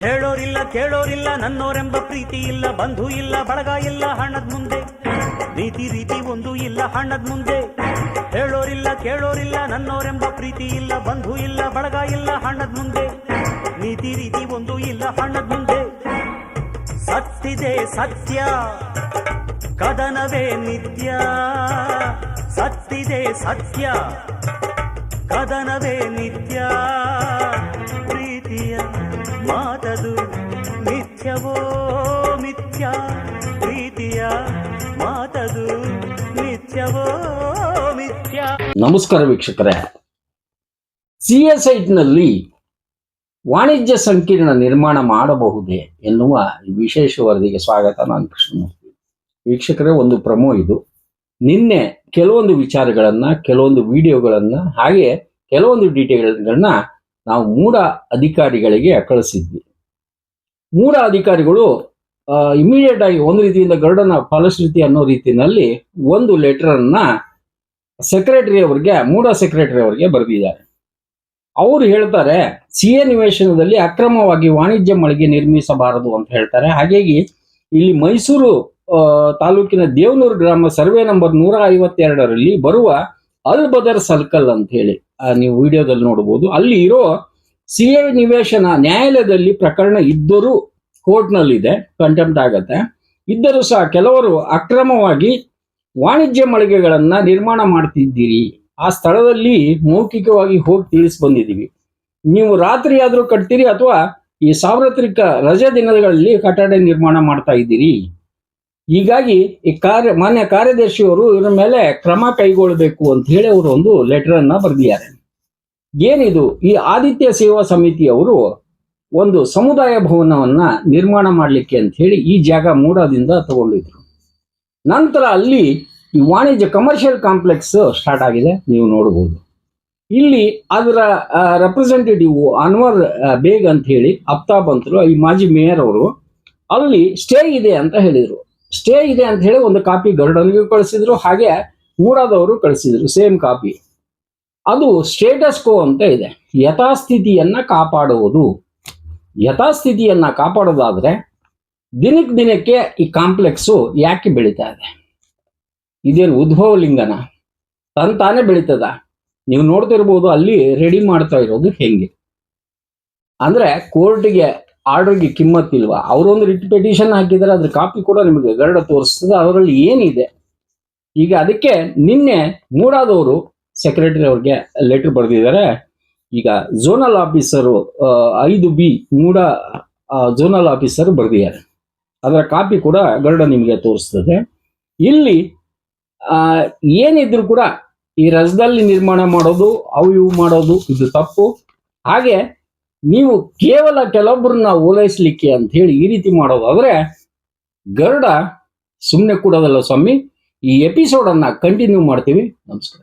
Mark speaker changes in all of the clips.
Speaker 1: ಹೇಳೋರಿಲ್ಲ ಕೇಳೋರಿಲ್ಲ, ನನ್ನೋರೆಂಬ ಪ್ರೀತಿ ಇಲ್ಲ, ಬಂಧು ಇಲ್ಲ, ಬಳಗ ಇಲ್ಲ, ಹಣದ ಮುಂದೆ. ನೀತಿ ರೀತಿ ಒಂದು ಇಲ್ಲ, ಹಣದ ಮುಂದೆ. ಹೇಳೋರಿಲ್ಲ ಕೇಳೋರಿಲ್ಲ, ನನ್ನೋರೆಂಬ ಪ್ರೀತಿ ಇಲ್ಲ, ಬಂಧು ಇಲ್ಲ, ಬಳಗ ಇಲ್ಲ, ಹಣದ ಮುಂದೆ. ನೀತಿ, ರೀತಿ ಸತ್ತಿದೆ ಸತ್ಯ, ಕದನವೇ ನಿತ್ಯ. ಸತ್ತಿದೆ ಸತ್ಯ, ಕದನವೇ ನಿತ್ಯ. ಪ್ರೀತಿಯ ಮಾತದು ನಿತ್ಯವೋ ಮಿಥ್ಯ? ಪ್ರೀತಿಯ ಮಾತದು ನಿತ್ಯವೋ ಮಿಥ್ಯ?
Speaker 2: ನಮಸ್ಕಾರ ವೀಕ್ಷಕರೇ. ಸಿ ಎಸ್ ಐಟ್ನಲ್ಲಿ ವಾಣಿಜ್ಯ ಸಂಕೀರ್ಣ ನಿರ್ಮಾಣ ಮಾಡಬಹುದೇ ಎನ್ನುವ ವಿಶೇಷ ವರದಿಗೆ ಸ್ವಾಗತ ನಾನು ಕೃಷ್ಣಮೂರ್ತಿ. ವೀಕ್ಷಕರೇ, ಒಂದು ಪ್ರಮೋ ಇದು. ನಿನ್ನೆ ಕೆಲವೊಂದು ವಿಚಾರಗಳನ್ನ, ಕೆಲವೊಂದು ವಿಡಿಯೋಗಳನ್ನ ಹಾಗೆ ಕೆಲವೊಂದು ಡೀಟೇಲ್ಗಳನ್ನ ನಾವು ಮೂಡ ಅಧಿಕಾರಿಗಳಿಗೆ ಕಳಿಸಿದ್ವಿ. ಮೂಡ ಅಧಿಕಾರಿಗಳು ಇಮಿಡಿಯೇಟ್ ಆಗಿ ಒಂದು ರೀತಿಯಿಂದ ಗರುಡನ ಫಲಶ್ರುತಿ ಅನ್ನೋ ರೀತಿಯಲ್ಲಿ ಒಂದು ಲೆಟರ್ ಅನ್ನ ಸೆಕ್ರೆಟರಿ ಅವರಿಗೆ, ಮೂಡ ಸೆಕ್ರೆಟರಿ ಅವರಿಗೆ ಬರೆದಿದ್ದಾರೆ. ಅವರು ಹೇಳ್ತಾರೆ ಸಿ ಎ ನಿವೇಶನದಲ್ಲಿ ಅಕ್ರಮವಾಗಿ ವಾಣಿಜ್ಯ ಮಳಿಗೆ ನಿರ್ಮಿಸಬಾರದು ಅಂತ ಹೇಳ್ತಾರೆ. ಹಾಗಾಗಿ ಇಲ್ಲಿ ಮೈಸೂರು ತಾಲೂಕಿನ ದೇವನೂರು ಗ್ರಾಮ ಸರ್ವೆ ನಂಬರ್ ನೂರ ಐವತ್ತೆರಡರಲ್ಲಿ ಬರುವ ಅಲ್ ಬದರ್ ಸರ್ಕಲ್ ಅಂತ ಹೇಳಿ ನೀವು ವಿಡಿಯೋದಲ್ಲಿ ನೋಡಬಹುದು. ಅಲ್ಲಿ ಇರೋ ಸಿ ಎ ನಿವೇಶನ ನ್ಯಾಯಾಲಯದಲ್ಲಿ ಪ್ರಕರಣ ಇದ್ದರೂ ಕೋರ್ಟ್ನಲ್ಲಿದೆ, ಕಂಟೆಂಪ್ಟ್ ಆಗತ್ತೆ. ಇದ್ದರೂ ಸಹ ಕೆಲವರು ಅಕ್ರಮವಾಗಿ ವಾಣಿಜ್ಯ ಮಳಿಗೆಗಳನ್ನ ನಿರ್ಮಾಣ ಮಾಡ್ತಿದ್ದೀರಿ. ಆ ಸ್ಥಳದಲ್ಲಿ ಮೌಖಿಕವಾಗಿ ಹೋಗಿ ತಿಳಿಸಿ ಬಂದಿದ್ದೀವಿ. ನೀವು ರಾತ್ರಿ ಆದರೂ ಕಟ್ತೀರಿ ಅಥವಾ ಈ ಸಾರ್ವತ್ರಿಕ ರಜೆ ದಿನಗಳಲ್ಲಿ ಕಟ್ಟಡ ನಿರ್ಮಾಣ ಮಾಡ್ತಾ ಇದ್ದೀರಿ. ಹೀಗಾಗಿ ಈ ಕಾರ್ಯ, ಮಾನ್ಯ ಕಾರ್ಯದರ್ಶಿಯವರು ಇದರ ಮೇಲೆ ಕ್ರಮ ಕೈಗೊಳ್ಳಬೇಕು ಅಂತ ಹೇಳಿ ಅವರು ಒಂದು ಲೆಟರ್ ಅನ್ನ ಬರೆದಿದ್ದಾರೆ. ಏನಿದು? ಈ ಆದಿತ್ಯ ಸೇವಾ ಸಮಿತಿಯವರು ಒಂದು ಸಮುದಾಯ ಭವನವನ್ನ ನಿರ್ಮಾಣ ಮಾಡಲಿಕ್ಕೆ ಅಂತ ಹೇಳಿ ಈ ಜಾಗ ಮೂಡದಿಂದ ತಗೊಂಡಿದ್ರು. ನಂತರ ಅಲ್ಲಿ ಈ ವಾಣಿಜ್ಯ ಕಮರ್ಷಿಯಲ್ ಕಾಂಪ್ಲೆಕ್ಸ್ ಸ್ಟಾರ್ಟ್ ಆಗಿದೆ, ನೀವು ನೋಡಬಹುದು ಇಲ್ಲಿ ಅದರ ರೆಪ್ರೆಸೆಂಟೇಟಿವ್ ಅನ್ವರ್ ಬೇಗ್ ಅಂತ ಹೇಳಿ ಅಪ್ತಾ ಅಂತರು ಈ ಮಾಜಿ ಮೇಯರ್ ಅವರು. ಅಲ್ಲಿ ಸ್ಟೇ ಇದೆ ಅಂತ ಹೇಳಿದರು. ಸ್ಟೇ ಇದೆ ಅಂತ ಹೇಳಿ ಒಂದು ಕಾಪಿ ಗರ್ಡನ್ಗೆ ಕಳಿಸಿದ್ರು, ಹಾಗೆ ಮೂರಾದವರು ಕಳಿಸಿದ್ರು ಸೇಮ್ ಕಾಪಿ. ಅದು ಸ್ಟೇಟಸ್ ಕೋ ಅಂತ ಇದೆ. ಯಥಾಸ್ಥಿತಿಯನ್ನು ಕಾಪಾಡುವುದು. ಯಥಾಸ್ಥಿತಿಯನ್ನು ಕಾಪಾಡೋದಾದ್ರೆ ದಿನಕ್ಕೆ ದಿನಕ್ಕೆ ಈ ಕಾಂಪ್ಲೆಕ್ಸು ಯಾಕೆ ಬೆಳೀತಾ ಇದೆ? ಇದೇನು ಉದ್ಭವ ಲಿಂಗನ? ತನ್ ತಾನೇ ಬೆಳೀತದ. ನೀವು ನೋಡ್ತಿರ್ಬೋದು ಅಲ್ಲಿ ರೆಡಿ ಮಾಡ್ತಾ ಇರೋದು ಹೆಂಗೆ. ಅಂದ್ರೆ ಕೋರ್ಟ್ಗೆ ಆರ್ಡರ್ಗೆ ಕಿಮ್ಮತ್ತಿಲ್ವಾ ಅವರೊಂದು ರಿಟ್ ಪೆಟಿಷನ್ ಹಾಕಿದರೆ ಅದ್ರ ಕಾಪಿ ಕೂಡ ನಿಮಗೆ ಗರಡ ತೋರಿಸ್ತದೆ, ಅದರಲ್ಲಿ ಏನಿದೆ? ಈಗ ಅದಕ್ಕೆ ನಿನ್ನೆ ಮೂಡಾದವರು ಸೆಕ್ರೆಟರಿ ಅವ್ರಿಗೆ ಲೆಟರ್ ಬರೆದಿದ್ದಾರೆ. ಈಗ ಝೋನಲ್ ಆಫೀಸರು ಐದು ಬಿ ಮೂಡ ಝೋನಲ್ ಆಫೀಸರ್ ಬರೆದಿದ್ದಾರೆ. ಅದರ ಕಾಪಿ ಕೂಡ ಗರುಡ ನಿಮಗೆ ತೋರಿಸ್ತದೆ. ಇಲ್ಲಿ ಏನಿದ್ರು ಕೂಡ ಈ ರಸದಲ್ಲಿ ನಿರ್ಮಾಣ ಮಾಡೋದು, ಅವು ಇವು ಮಾಡೋದು ಇದು ತಪ್ಪು. ಹಾಗೆ ನೀವು ಕೇವಲ ಕೆಲವೊಬ್ಬರನ್ನ ಓಲೈಸ್ಲಿಕ್ಕೆ ಅಂತ ಹೇಳಿ ಈ ರೀತಿ ಮಾಡೋದಾದ್ರೆ ಗರುಡ ಸುಮ್ಮನೆ ಕೂಡೋದಲ್ಲ ಸ್ವಾಮಿ. ಈ ಎಪಿಸೋಡ್ ಅನ್ನ ಕಂಟಿನ್ಯೂ ಮಾಡ್ತೀವಿ. ನಮಸ್ಕಾರ.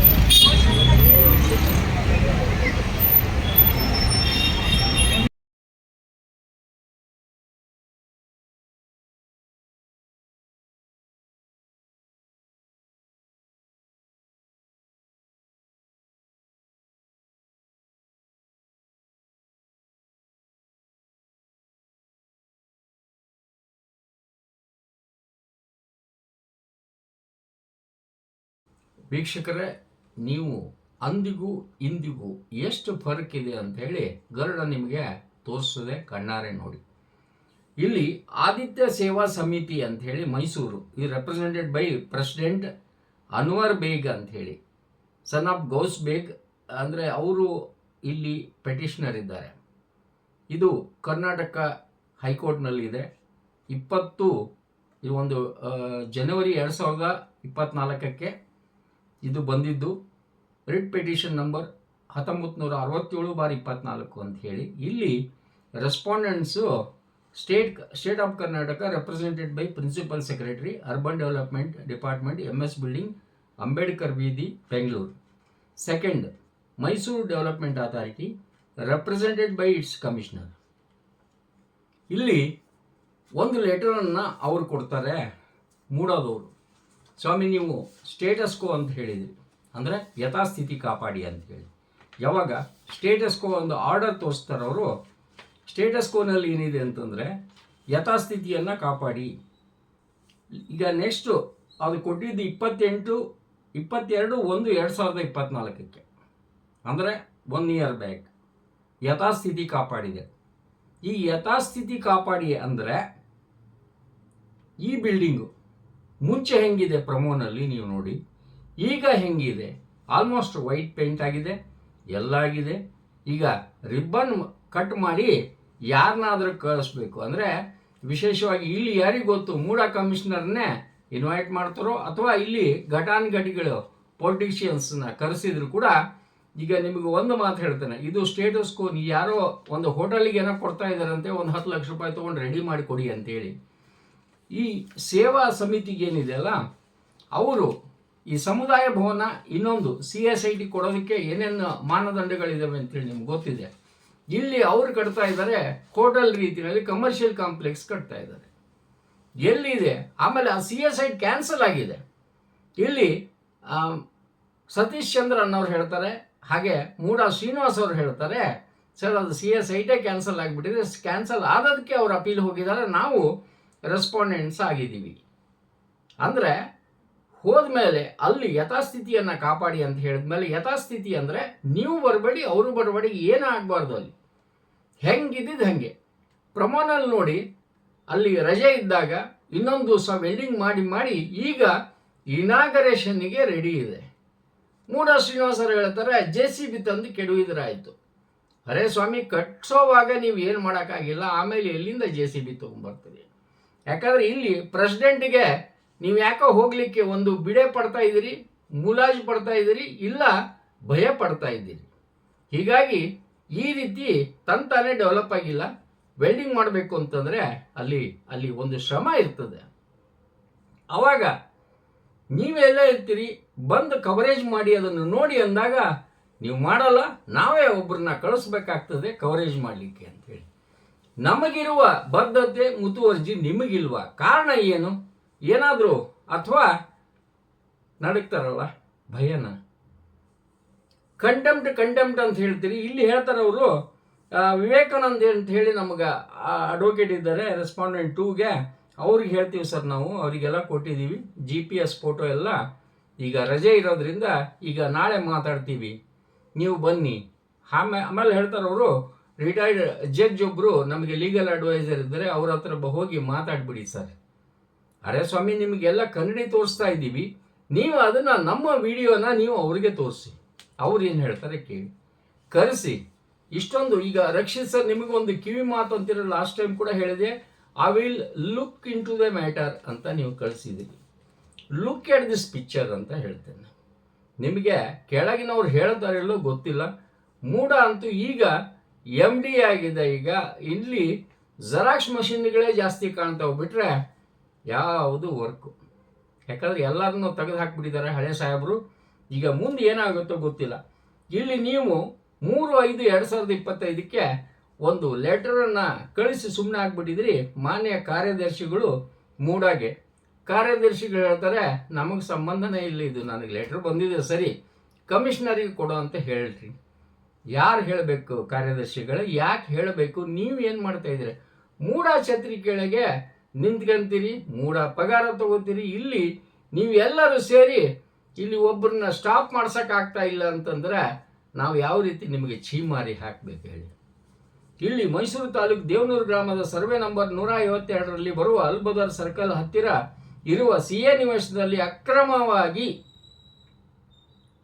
Speaker 2: ವೀಕ್ಷಕರೇ, ನೀವು ಅಂದಿಗೂ ಇಂದಿಗೂ ಎಷ್ಟು ಫರಕ್ ಇದೆ ಅಂತ ಹೇಳಿ ಗರುಡ ನಿಮಗೆ ತೋರಿಸದೆ ಕಣ್ಣಾರೆ ನೋಡಿ. ಇಲ್ಲಿ ಆದಿತ್ಯ ಸೇವಾ ಸಮಿತಿ ಅಂತ ಹೇಳಿ ಮೈಸೂರು, ಈ represented by president Anwar Baig ಅಂತ ಹೇಳಿ. ಸನ್ ಆಫ್ ಗೌಸ್ ಬೇಗ್ ಅಂದರೆ ಅವರು ಇಲ್ಲಿ ಪೆಟಿಷನರ್ ಇದ್ದಾರೆ. ಇದು ಕರ್ನಾಟಕ ಹೈಕೋರ್ಟ್ನಲ್ಲಿದೆ. ಇಪ್ಪತ್ತು ಈ ಒಂದು ಜನವರಿ ಎರಡು ಸಾವಿರದ ಇಪ್ಪತ್ನಾಲ್ಕಕ್ಕೆ ಇದು ಬಂದಿದ್ದು ರಿಟ್ ಪಿಟಿಷನ್ ನಂಬರ್ ಹತ್ತೊಂಬತ್ತು ನೂರ ಅರವತ್ತೇಳು ಬಾರಿ ಇಪ್ಪತ್ನಾಲ್ಕು ಅಂತ ಹೇಳಿ. ಇಲ್ಲಿ respondents state state of Karnataka represented by principal secretary urban development department M S building Ambedkar ಬೀದಿ Bengaluru second Mysuru development authority represented by its commissioner ಇಲ್ಲಿ ಒಂದು ಲೆಟರನ್ನು ಅವ್ರು ಕೊಡ್ತಾರೆ, ಮೂಡೋದವರು. ಸ್ವಾಮಿ, ನೀವು ಸ್ಟೇಟಸ್ ಕೋ ಅಂತ ಹೇಳಿದ್ರಿ. ಅಂದರೆ ಯಥಾಸ್ಥಿತಿ ಕಾಪಾಡಿ ಅಂತ ಹೇಳಿ. ಯಾವಾಗ ಸ್ಟೇಟಸ್ ಕೋ ಒಂದು ಆರ್ಡರ್ ತೋರಿಸ್ತಾರವರು ಸ್ಟೇಟಸ್ಕೋನಲ್ಲಿ ಸ್ಟೇಟಸ್ ಕೋನಲ್ಲಿ ಏನಿದೆ ಅಂತಂದರೆ ಯಥಾಸ್ಥಿತಿಯನ್ನು ಕಾಪಾಡಿ. ಈಗ ನೆಕ್ಸ್ಟು ಅದು ಕೊಟ್ಟಿದ್ದು ಇಪ್ಪತ್ತೆಂಟು, ಇಪ್ಪತ್ತೆರಡು ಒಂದು ಎರಡು ಸಾವಿರದ ಇಪ್ಪತ್ತ್ನಾಲ್ಕಕ್ಕೆ ಅಂದರೆ ಒನ್ ಇಯರ್ ಬ್ಯಾಕ್ ಯಥಾಸ್ಥಿತಿ ಕಾಪಾಡಿದೆ. ಈ ಯಥಾಸ್ಥಿತಿ ಕಾಪಾಡಿ ಅಂದರೆ ಈ ಬಿಲ್ಡಿಂಗು ಮುಂಚೆ ಹೆಂಗಿದೆ ಪ್ರಮೋನಲ್ಲಿ ನೀವು ನೋಡಿ. ಈಗ ಹೆಂಗಿದೆ? ಆಲ್ಮೋಸ್ಟ್ ವೈಟ್ ಪೇಂಟ್ ಆಗಿದೆ ಎಲ್ಲ ಆಗಿದೆ. ಈಗ ರಿಬ್ಬನ್ ಕಟ್ ಮಾಡಿ ಯಾರನ್ನಾದರೂ ಕಳಿಸ್ಬೇಕು ಅಂದರೆ ವಿಶೇಷವಾಗಿ ಇಲ್ಲಿ ಯಾರಿಗೆ ಗೊತ್ತು? ಮೂಡ ಕಮಿಷನರ್ನೇ ಇನ್ವೈಟ್ ಮಾಡ್ತಾರೋ ಅಥವಾ ಇಲ್ಲಿ ಘಟಾನುಘಟಿಗಳು ಪೊಲಿಟಿಷಿಯನ್ಸ್ನ ಕರೆಸಿದ್ರು ಕೂಡ ಈಗ ನಿಮಗೆ ಒಂದು ಮಾತು ಹೇಳ್ತೇನೆ. ಇದು ಸ್ಟೇಟಸ್ ಕೋನ್ ಯಾರೋ ಒಂದು ಹೋಟೆಲಿಗೆ ಏನೋ ಕೊಡ್ತಾ ಇದ್ದಾರಂತೆ, ಒಂದು ಹತ್ತು ಲಕ್ಷ ರೂಪಾಯಿ ತೊಗೊಂಡು ರೆಡಿ ಮಾಡಿ ಕೊಡಿ ಅಂತೇಳಿ. ಈ ಸೇವಾ ಸಮಿತಿಗೆ ಏನಿದೆ ಅಲ್ಲ, ಅವರು ಈ ಸಮುದಾಯ ಭವನ ಇನ್ನೊಂದು ಸಿ ಎಸ್ ಐ ಟಿ ಕೊಡೋದಕ್ಕೆ ಏನೇನು ಮಾನದಂಡಗಳಿದಾವೆ ಅಂತೇಳಿ ನಿಮ್ಗೆ ಗೊತ್ತಿದೆ. ಇಲ್ಲಿ ಅವರು ಕಟ್ತಾ ಇದ್ದಾರೆ ಹೋಟೆಲ್ ರೀತಿಯಲ್ಲಿ ಕಮರ್ಷಿಯಲ್ ಕಾಂಪ್ಲೆಕ್ಸ್ ಕಟ್ತಾ ಇದ್ದಾರೆ. ಎಲ್ಲಿದೆ? ಆಮೇಲೆ ಆ ಸಿ ಎಸ್ ಐ ಕ್ಯಾನ್ಸಲ್ ಆಗಿದೆ. ಇಲ್ಲಿ ಸತೀಶ್ ಚಂದ್ರ ಅನ್ನೋರು ಹೇಳ್ತಾರೆ, ಹಾಗೆ ಮೂಡ ಶ್ರೀನಿವಾಸ್ ಅವರು ಹೇಳ್ತಾರೆ, ಸರ್ ಅದು ಸಿ ಎಸ್ ಐಟೇ ಕ್ಯಾನ್ಸಲ್ ಆಗಿಬಿಟ್ಟಿದೆ ಕ್ಯಾನ್ಸಲ್ ಆದದಕ್ಕೆ ಅವರು ಅಪೀಲ್ ಹೋಗಿದ್ದಾರೆ. ನಾವು ರೆಸ್ಪಾಂಡೆಂಟ್ಸ್ ಆಗಿದ್ದೀವಿ. ಅಂದರೆ ಹೋದ್ಮೇಲೆ ಅಲ್ಲಿ ಯಥಾಸ್ಥಿತಿಯನ್ನು ಕಾಪಾಡಿ ಅಂತ ಹೇಳಿದ್ಮೇಲೆ ಯಥಾಸ್ಥಿತಿ ಅಂದರೆ ನೀವು ಬರಬೇಡಿ, ಅವರು ಬರಬೇಡಿ ಏನೂ ಆಗಬಾರ್ದು ಅಲ್ಲಿ. ಹೆಂಗಿದ್ದಿದ್ದು ಹಾಗೆ. ಪ್ರಮೋನಲ್ಲಿ ನೋಡಿ, ಅಲ್ಲಿ ರಜೆ ಇದ್ದಾಗ ಇನ್ನೊಂದು ದಿವಸ ವೆಲ್ಡಿಂಗ್ ಮಾಡಿ ಮಾಡಿ ಈಗ ಇನಾಗರೇಷನ್ನಿಗೆ ರೆಡಿ ಇದೆ. ಮೂಡ ಶ್ರೀನಿವಾಸರು ಹೇಳ್ತಾರೆ ಜೆ ಸಿ ಬಿ ತಂದು ಕೆಡುವುದರಾಯಿತು. ಅರೇ ಸ್ವಾಮಿ, ಕಟ್ಸೋವಾಗ ನೀವು ಏನು ಮಾಡೋಕ್ಕಾಗಿಲ್ಲ, ಆಮೇಲೆ ಎಲ್ಲಿಂದ ಜೆ ಸಿ ಬಿ ತೊಗೊಂಬರ್ತೀರಿ ಯಾಕಂದರೆ ಇಲ್ಲಿ ಪ್ರೆಸಿಡೆಂಟಿಗೆ ನೀವು ಯಾಕೋ ಹೋಗಲಿಕ್ಕೆ ಒಂದು ಬಿಡೆ ಪಡ್ತಾ ಇದ್ದೀರಿ, ಮುಲಾಜು ಪಡ್ತಾ ಇದ್ದೀರಿ, ಇಲ್ಲ ಭಯ ಪಡ್ತಾ ಇದ್ದೀರಿ. ಹೀಗಾಗಿ ಈ ರೀತಿ ತಂತಾನೇ ಡೆವಲಪ್ ಆಗಿಲ್ಲ. ವೆಲ್ಡಿಂಗ್ ಮಾಡಬೇಕು ಅಂತಂದರೆ ಅಲ್ಲಿ ಅಲ್ಲಿ ಒಂದು ಶ್ರಮ ಇರ್ತದೆ. ಅವಾಗ ನೀವೆಲ್ಲ ಇರ್ತೀರಿ ಬಂದು ಕವರೇಜ್ ಮಾಡಿ ಅದನ್ನು ನೋಡಿ ಅಂದಾಗ, ನೀವು ಮಾಡಲ್ಲ, ನಾವೇ ಒಬ್ಬರನ್ನ ಕಳಿಸ್ಬೇಕಾಗ್ತದೆ ಕವರೇಜ್ ಮಾಡಲಿಕ್ಕೆ ಅಂತೇಳಿ ನಮಗಿರುವ ಬದ್ಧತೆ ಮುತುವರ್ಜಿ ನಿಮಗಿಲ್ವ? ಕಾರಣ ಏನು? ಏನಾದರೂ ಅಥವಾ ನಡಕ್ತಾರಲ್ಲ ಭಯನ. ಕಂಟೆಂಪ್ಟ್ ಕಂಟೆಂಪ್ಟ್ ಅಂತ ಹೇಳ್ತೀರಿ. ಇಲ್ಲಿ ಹೇಳ್ತಾರೆ ಅವರು ವಿವೇಕಾನಂದ್ ಅಂತ ಹೇಳಿ ನಮಗೆ ಅಡ್ವೊಕೇಟ್ ಇದ್ದಾರೆ ರೆಸ್ಪಾಂಡೆಂಟ್ ಟೂಗೆ ಅವ್ರಿಗೆ ಹೇಳ್ತೀವಿ ಸರ್ ನಾವು, ಅವರಿಗೆಲ್ಲ ಕೊಟ್ಟಿದ್ದೀವಿ. ಜಿ ಪಿ ಎಸ್ ಫೋಟೋ ಎಲ್ಲ. ಈಗ ರಜೆ ಇರೋದ್ರಿಂದ ಈಗ ನಾಳೆ ಮಾತಾಡ್ತೀವಿ. ನೀವು ಬನ್ನಿ. ಆಮೇಲೆ ಆಮೇಲೆ ಹೇಳ್ತಾರೆ ಅವರು ರಿಟೈರ್ಡ್ ಜಡ್ಜ್ ಒಬ್ಬರು ನಮಗೆ ಲೀಗಲ್ ಅಡ್ವೈಸರ್ ಇದ್ದಾರೆ, ಅವ್ರ ಹತ್ರ ಹೋಗಿ ಮಾತಾಡ್ಬಿಡಿ ಸರ್. ಅರೆ ಸ್ವಾಮಿ, ನಿಮಗೆಲ್ಲ ಕನ್ನಡಿ ತೋರಿಸ್ತಾ ಇದ್ದೀವಿ. ನೀವು ಅದನ್ನು ನಮ್ಮ ವಿಡಿಯೋನ ನೀವು ಅವರಿಗೆ ತೋರಿಸಿ. ಅವ್ರು ಏನು ಹೇಳ್ತಾರೆ ಕೇಳಿ. ಕರೆಸಿ. ಇಷ್ಟೊಂದು, ಈಗ ರಕ್ಷಿತ್ ಸರ್ ನಿಮಗೊಂದು ಕಿವಿ ಮಾತು ಅಂತಿರೋ ಲಾಸ್ಟ್ ಟೈಮ್ ಕೂಡ ಹೇಳಿದೆ. I will look into the matter ಅಂತ ನೀವು ಕಳಿಸಿದ್ದೀರಿ. ಲುಕ್ ಎಟ್ ದಿಸ್ ಪಿಕ್ಚರ್ ಅಂತ ಹೇಳ್ತೇನೆ. ನಿಮಗೆ ಕೆಳಗಿನವ್ರು ಹೇಳ್ತಾರಿಲ್ಲೋ ಗೊತ್ತಿಲ್ಲ. ಮೂಡ ಅಂತೂ ಈಗ ಎಂ ಡಿ ಆಗಿದೆ ಈಗ, ಇಲ್ಲಿ ಜೆರಾಕ್ಸ್ ಮಷಿನ್ಗಳೇ ಜಾಸ್ತಿ ಕಾಣ್ತಾವೆ ಬಿಟ್ರೆ ಯಾವುದು ವರ್ಕು ಯಾಕಂದ್ರೆ ಎಲ್ಲರನ್ನು ತೆಗೆದು ಹಾಕ್ಬಿಟ್ಟಿದ್ದಾರೆ ಹಳೆ ಸಾಹೇಬರು. ಈಗ ಮುಂದೆ ಏನಾಗುತ್ತೋ ಗೊತ್ತಿಲ್ಲ. ಇಲ್ಲಿ ನೀವು ಮೂರು, ಐದು, ಎರಡು ಸಾವಿರದ ಇಪ್ಪತ್ತೈದಕ್ಕೆ ಒಂದು ಲೆಟರನ್ನು ಕಳಿಸಿ ಸುಮ್ಮನೆ ಆಗ್ಬಿಟ್ಟಿದ್ರಿ, ಮಾನ್ಯ ಕಾರ್ಯದರ್ಶಿಗಳು ಮೂಡಾಗೆ. ಕಾರ್ಯದರ್ಶಿಗಳು ಹೇಳ್ತಾರೆ, ನಮಗೆ ಸಂಬಂಧನೇ ಇಲ್ಲ ಇದು, ನನಗೆ ಲೆಟ್ರ್ ಬಂದಿದೆ, ಸರಿ. ಕಮಿಷನರಿಗೆ ಕೊಡೋ ಅಂತ ಹೇಳ್ರಿ. ಯಾರು ಹೇಳಬೇಕು ಕಾರ್ಯದರ್ಶಿಗಳು? ಯಾಕೆ ಹೇಳಬೇಕು? ನೀವು ಏನು ಮಾಡ್ತಾ ಇದ್ದೀರಿ? ಮೂಡ ಛತ್ರಿ ಕೆಳಗೆ ನಿಂತ್ಕೊಂತೀರಿ ಮೂಡ ಪಗಾರ ತಗೋತೀರಿ. ಇಲ್ಲಿ ನೀವು ಎಲ್ಲರೂ ಸೇರಿ ಇಲ್ಲಿ ಒಬ್ಬರನ್ನ ಸ್ಟಾಪ್ ಮಾಡ್ಸೋಕ್ಕಾಗ್ತಾ ಇಲ್ಲ ಅಂತಂದ್ರೆ ನಾವು ಯಾವ ರೀತಿ ನಿಮಗೆ ಛೀಮಾರಿ ಹಾಕಬೇಕು ಹೇಳಿ. ಇಲ್ಲಿ ಮೈಸೂರು ತಾಲೂಕು ದೇವನೂರು ಗ್ರಾಮದ ಸರ್ವೆ ನಂಬರ್ ನೂರ ಐವತ್ತೆರಡರಲ್ಲಿ ಬರುವ ಅಲ್ಬದರ್ ಸರ್ಕಲ್ ಹತ್ತಿರ ಇರುವ ಸಿ ಎ ಅಕ್ರಮವಾಗಿ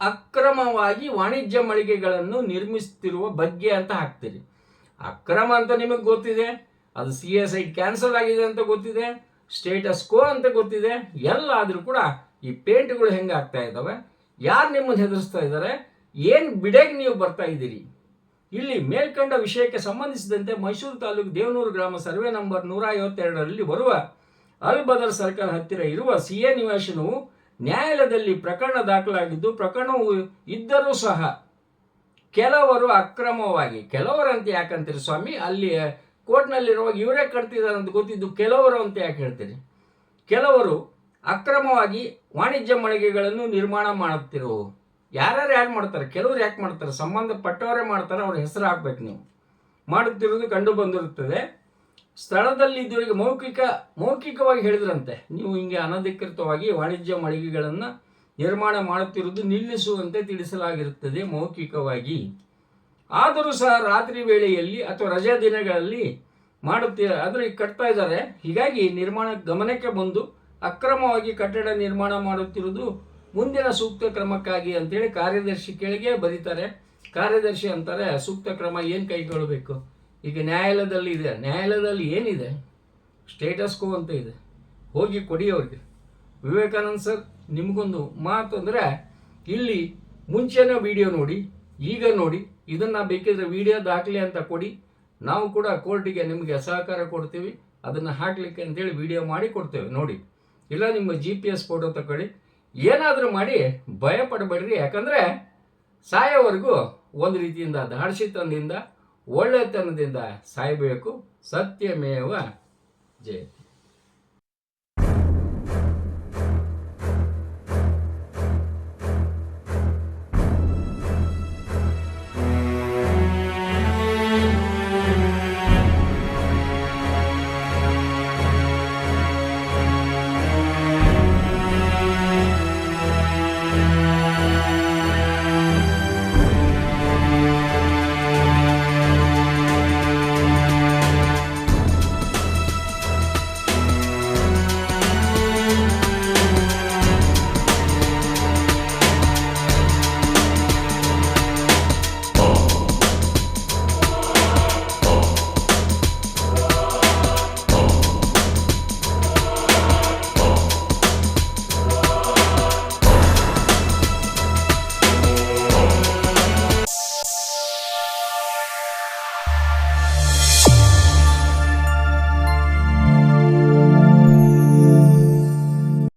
Speaker 2: ಅಕ್ರಮವಾಗಿ ವಾಣಿಜ್ಯ ಮಳಿಗೆಗಳನ್ನು ನಿರ್ಮಿಸುತ್ತಿರುವ ಬಗ್ಗೆ ಅಂತ ಹಾಕ್ತೀರಿ. ಅಕ್ರಮ ಅಂತ ನಿಮಗೆ ಗೊತ್ತಿದೆ, ಅದು ಸಿ ಎಸ್ ಐ ಕ್ಯಾನ್ಸಲ್ ಆಗಿದೆ ಅಂತ ಗೊತ್ತಿದೆ, ಸ್ಟೇಟಸ್ ಕೋ ಅಂತ ಗೊತ್ತಿದೆ, ಎಲ್ಲ ಆದರೂ ಕೂಡ ಈ ಪೇಂಟ್ಗಳು ಹೆಂಗೆ ಆಗ್ತಾ ಇದ್ದಾವೆ ಯಾರು ನಿಮ್ಮನ್ನು ಹೆದರಿಸ್ತಾ ಇದ್ದಾರೆ ಏನು ಬಿಡೆಗೆ ನೀವು ಬರ್ತಾ ಇದ್ದೀರಿ? ಇಲ್ಲಿ ಮೇಲ್ಕಂಡ ವಿಷಯಕ್ಕೆ ಸಂಬಂಧಿಸಿದಂತೆ ಮೈಸೂರು ತಾಲೂಕು ದೇವನೂರು ಗ್ರಾಮ ಸರ್ವೆ ನಂಬರ್ ನೂರ ಐವತ್ತೆರಡರಲ್ಲಿ ಬರುವ ಅಲ್ ಬದರ್ ಸರ್ಕಲ್ ಹತ್ತಿರ ಇರುವ ಸಿ ಎ ನಿವಾಸನವು ನ್ಯಾಯಾಲಯದಲ್ಲಿ ಪ್ರಕರಣ ದಾಖಲಾಗಿದ್ದು ಪ್ರಕರಣವು ಇದ್ದರೂ ಸಹ ಕೆಲವರು ಅಕ್ರಮವಾಗಿ, ಕೆಲವರಂತ ಯಾಕಂತೀರಿ ಸ್ವಾಮಿ? ಅಲ್ಲಿ ಕೋರ್ಟ್ನಲ್ಲಿರುವಾಗ ಇವರೇ ಕಟ್ತಿದ್ದಾರೆ ಅಂತ ಗೊತ್ತಿದ್ದು ಕೆಲವರು ಅಂತ ಯಾಕೆ ಹೇಳ್ತೀರಿ? ಕೆಲವರು ಅಕ್ರಮವಾಗಿ ವಾಣಿಜ್ಯ ಮಳಿಗೆಗಳನ್ನು ನಿರ್ಮಾಣ ಮಾಡುತ್ತಿರು. ಯಾರ್ಯಾರು ಯಾರು ಮಾಡ್ತಾರೆ? ಕೆಲವರು ಯಾಕೆ ಮಾಡ್ತಾರೆ? ಸಂಬಂಧಪಟ್ಟವರೇ ಮಾಡ್ತಾರೆ, ಅವ್ರ ಹೆಸರು ಹಾಕ್ಬೇಕು ನೀವು. ಮಾಡುತ್ತಿರುವುದು ಕಂಡು ಬಂದಿರುತ್ತದೆ. ಸ್ಥಳದಲ್ಲಿ ಇದ್ದವರಿಗೆ ಮೌಖಿಕ, ಮೌಖಿಕವಾಗಿ ಹೇಳಿದ್ರಂತೆ, ನೀವು ಹಿಂಗೆ ಅನಧಿಕೃತವಾಗಿ ವಾಣಿಜ್ಯ ಮಳಿಗೆಗಳನ್ನು ನಿರ್ಮಾಣ ಮಾಡುತ್ತಿರುವುದು ನಿಲ್ಲಿಸುವಂತೆ ತಿಳಿಸಲಾಗಿರುತ್ತದೆ ಮೌಖಿಕವಾಗಿ. ಆದರೂ ಸಹ ರಾತ್ರಿ ವೇಳೆಯಲ್ಲಿ ಅಥವಾ ರಜಾ ದಿನಗಳಲ್ಲಿ ಮಾಡುತ್ತೀರ ಆದರೆ ಕಟ್ತಾ ಇದ್ದಾರೆ. ಹೀಗಾಗಿ ನಿರ್ಮಾಣ ಗಮನಕ್ಕೆ ಬಂದು ಅಕ್ರಮವಾಗಿ ಕಟ್ಟಡ ನಿರ್ಮಾಣ ಮಾಡುತ್ತಿರುವುದು ಮುಂದಿನ ಸೂಕ್ತ ಕ್ರಮಕ್ಕಾಗಿ ಅಂತೇಳಿ ಕಾರ್ಯದರ್ಶಿ ಕೆಳಗೆ ಬರೀತಾರೆ. ಕಾರ್ಯದರ್ಶಿ ಅಂತಾರೆ, ಸೂಕ್ತ ಕ್ರಮ ಏನು ಕೈಗೊಳ್ಳಬೇಕು? ಈಗ ನ್ಯಾಯಾಲಯದಲ್ಲಿ ಇದೆ. ನ್ಯಾಯಾಲಯದಲ್ಲಿ ಏನಿದೆ? ಸ್ಟೇಟಸ್ ಕೋ ಅಂತ ಇದೆ. ಹೋಗಿ ಕೊಡಿ ಅವ್ರಿಗೆ. ವಿವೇಕಾನಂದ ಸರ್ ನಿಮಗೊಂದು ಮಾತು ಅಂದರೆ, ಇಲ್ಲಿ ಮುಂಚೆನ ವಿಡಿಯೋ ನೋಡಿ, ಈಗ ನೋಡಿ, ಇದನ್ನು ಬೇಕಿದ್ರೆ ವಿಡಿಯೋ ದಾಖಲೆ ಅಂತ ಕೊಡಿ. ನಾವು ಕೂಡ ಕೋರ್ಟಿಗೆ ನಿಮಗೆ ಸಹಕಾರ ಕೊಡ್ತೀವಿ. ಅದನ್ನು ಹಾಕಲಿಕ್ಕೆ ಅಂತೇಳಿ ವಿಡಿಯೋ ಮಾಡಿ ಕೊಡ್ತೇವೆ. ನೋಡಿ. ಇಲ್ಲ, ನಿಮ್ಮ ಜಿ ಪಿ ಎಸ್ ಫೋಟೋ ತಗೊಳ್ಳಿ ಏನಾದರೂ ಮಾಡಿ ಭಯ ಪಡಬೇಡ್ರಿ ಯಾಕಂದರೆ, ಸಾಯೋವರೆಗೂ ಒಂದು ರೀತಿಯಿಂದ ದಾರ್ಶಿತನದಿಂದ ಒಳ್ಳೆತನದಿಂದ ಸಾಯಬೇಕು. ಸತ್ಯಮೇವ ಜಯ.